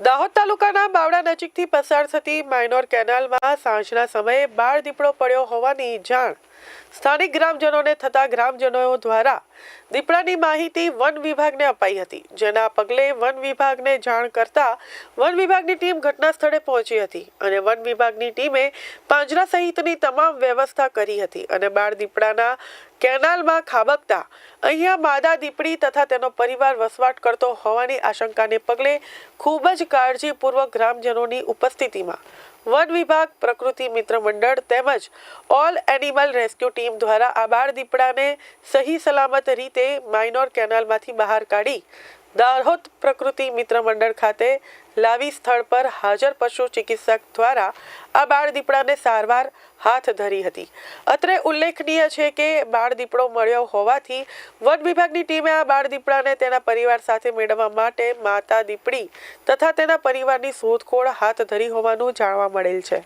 દાહોદ તાલુકાના બાવડા નજીકથી પસાર થતી માઇનોર કેનાલમાં સાંજના સમયે બાળ દીપડો પડ્યો હોવાની જાણ સ્થાનિક ગ્રામજનોને થતા ગ્રામજનો દ્વારા દીપડાની માહિતી વન વિભાગને અપાઈ હતી, જેના પગલે વન વિભાગને જાણ કરતા વન વિભાગની ટીમ ઘટના સ્થળે પહોંચી હતી અને વન વિભાગની ટીમે પાંજરા સહિતની તમામ વ્યવસ્થા કરી હતી અને બાળ દીપડાના કેનાલમાં ખાબકતા અહીંયા માદા દીપડી તથા તેનો પરિવાર વસવાટ કરતો હોવાની આશંકાને પગલે ખૂબ જ કાળજીપૂર્વક ગ્રામજનોની ઉપસ્થિતિમાં વન વિભાગ, પ્રકૃતિ મિત્ર મંડળ તેમજ ઓલ એનિમલ રેસ્ક્યુ ટીમ દ્વારા આ દીપડાને સહી સલામત રીતે માઇનોર કેનાલમાંથી બહાર કાઢી દાહોદ પ્રકૃતિ મિત્ર મંડળ ખાતે લાવી સ્થળ પર હાજર પશુ ચિકિત્સક દ્વારા આ બાળ દીપડાને સારવાર હાથ ધરી હતી. અત્રે ઉલ્લેખનીય છે કે બાળ દીપડો મળ્યો હોવાથી વન વિભાગની ટીમે આ બાળ દીપડાને તેના પરિવાર સાથે મેળવવા માટે માતા દીપડી તથા તેના પરિવારની શોધખોળ હાથ ધરી હોવાનું જાણવા મળેલ છે.